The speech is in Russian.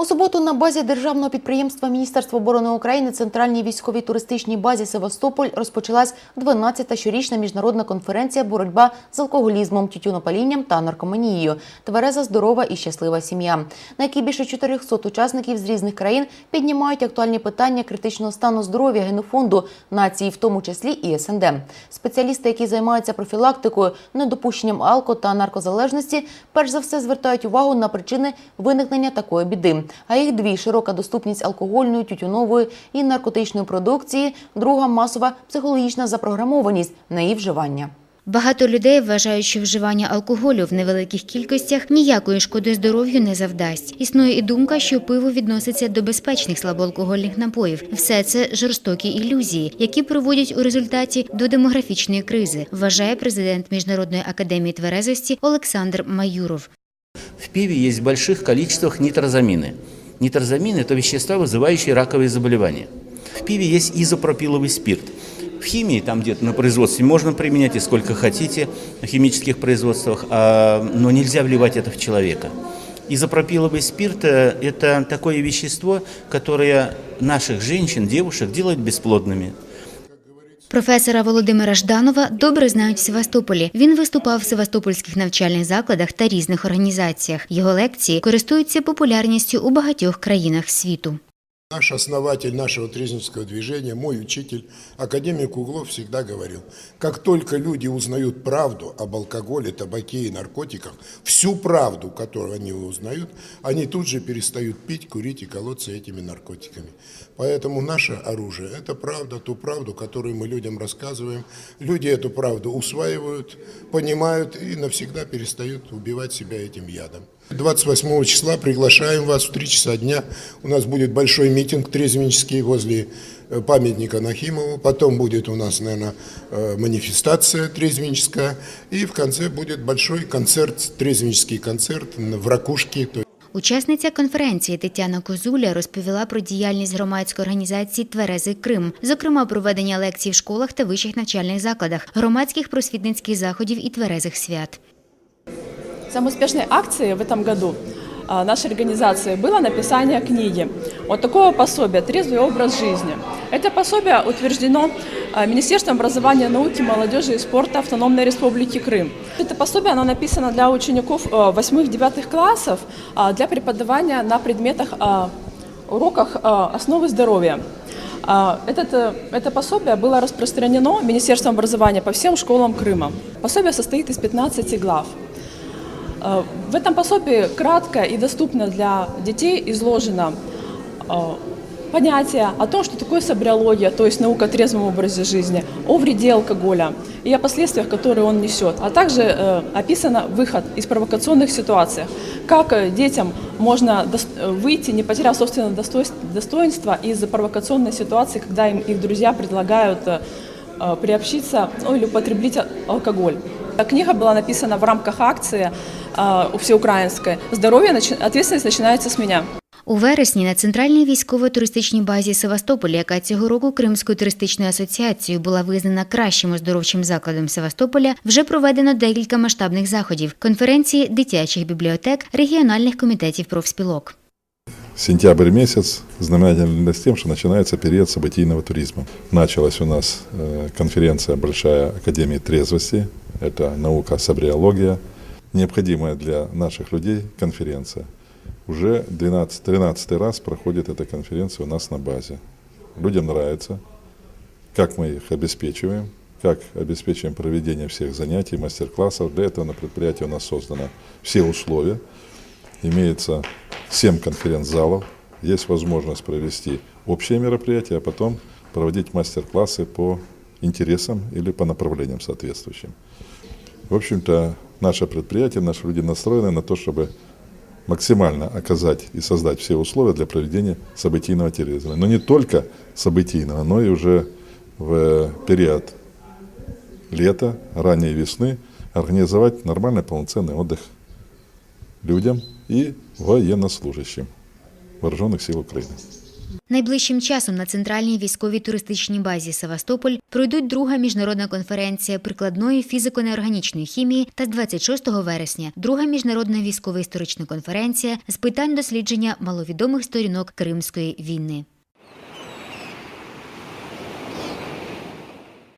У суботу на базі державного підприємства Міністерства оборони України Центральній військовій туристичній базі Севастополь розпочалась 12-та щорічна міжнародна конференція «Боротьба з алкоголізмом, тютюнопалінням та наркоманією. Твереза, здорова і щаслива сім'я», на якій більше 400 учасників з різних країн піднімають актуальні питання критичного стану здоров'я генофонду нації, в тому числі і СНД. Спеціалісти, які займаються профілактикою, недопущенням алко та наркозалежності, перш за все звертають увагу на причини виникнення такої біди. А їх дві широка доступність алкогольної, тютюнової і наркотичної продукції, друга масова психологічна запрограмованість на її вживання. Багато людей вважають, що вживання алкоголю в невеликих кількостях ніякої шкоди здоров'ю не завдасть. Існує і думка, що пиво відноситься до безпечних слабоалкогольних напоїв. Все це жорстокі ілюзії, які приводять у результаті до демографічної кризи, вважає президент Міжнародної академії тверезості Олександр Маюров. В пиве есть в больших количествах нитрозамины. Нитрозамины – это вещества, вызывающие раковые заболевания. В пиве есть изопропиловый спирт. В химии, там где-то на производстве, можно применять и сколько хотите на химических производствах, а, но нельзя вливать это в человека. Изопропиловый спирт э, – это такое вещество, которое наших женщин, девушек делает бесплодными. Професора Володимира Жданова добре знають в Севастополі. Він виступав в севастопольських навчальних закладах та різних організаціях. Його лекції користуються популярністю у багатьох країнах світу. Наш основатель нашего трезвеннического движения, мой учитель, академик Углов, всегда говорил, как только люди узнают правду об алкоголе, табаке и наркотиках, всю правду, которую они узнают, они тут же перестают пить, курить и колоться этими наркотиками. Поэтому наше оружие – это правда, ту правду, которую мы людям рассказываем. Люди эту правду усваивают, понимают и навсегда перестают убивать себя этим ядом. 28 числа приглашаем вас в 3 часа дня. У нас будет большой митинг трезвеннический возле э, памятника Нахимову. Потом будет у нас, наверное, э, манифестация трезвенническая. И в конце будет большой концерт, трезвеннический концерт в Ракушке. Учасниця конференції Тетяна Козуля розповіла про діяльність громадської організації Тверезий Крим, зокрема проведення лекцій в школах та вищих навчальних закладах, громадських просвітницьких заходів і тверезих свят. Самой успешной акцией в этом году а, нашей организации было написание книги вот такого пособия «Трезвый образ жизни». Это пособие утверждено а, Министерством образования, науки, молодежи и спорта Автономной Республики Крым. Это пособие оно написано для учеников 8-9 классов а, для преподавания на предметах уроках основы здоровья. Этот, э, это пособие было распространено Министерством образования по всем школам Крыма. Пособие состоит из 15 глав. Э, В этом пособии кратко и доступно для детей изложено э, понятие о том, что такое собриология, то есть наука о трезвом образе жизни, о вреде алкоголя и о последствиях, которые он несет, а также э, описано выход из провокационных ситуаций, как э, детям можно выйти, не потеряв собственное достоинство из-за провокационной ситуации, когда им их друзья предлагают приобщиться ну, или употребить алкоголь. Книга была написана в рамках акции э, всеукраинской «Здоровье. начи- Ответственность начинается с меня». У вересні на центральній військово-туристичній базі Севастополя, яка цього року Кримською туристичною асоціацією була визнана кращим оздоровчим закладом Севастополя, вже проведено декілька масштабних заходів: конференції дитячих бібліотек, регіональних комітетів профспілок. Сентябрь месяц знаменателен с тем, что начинается период событийного туризма. Началась у нас э, конференция Большая Академия трезвости, это наука собриология, Необходимая для наших людей конференция. Уже 12, 13 раз проходит эта конференция у нас на базе. Людям нравится, как мы их обеспечиваем, как обеспечиваем проведение всех занятий, мастер-классов. Для этого на предприятии у нас создано все условия. Имеется 7 конференц-залов, есть возможность провести общее мероприятие, а потом проводить мастер-классы по интересам или по направлениям соответствующим. В общем-то, наше предприятие, наши люди настроены на то, чтобы максимально оказать и создать все условия для проведения событийного туризма. Но не только событийного, но и уже в период лета, ранней весны организовать нормальный полноценный отдых людям и военнослужащим Вооруженных сил Украины. Найближчим часом на центральній військовій туристичній базі Севастополь пройдуть друга міжнародна конференція прикладної фізико-неорганічної хімії та з 26 вересня друга міжнародна військово-історична конференція з питань дослідження маловідомих сторінок Кримської війни.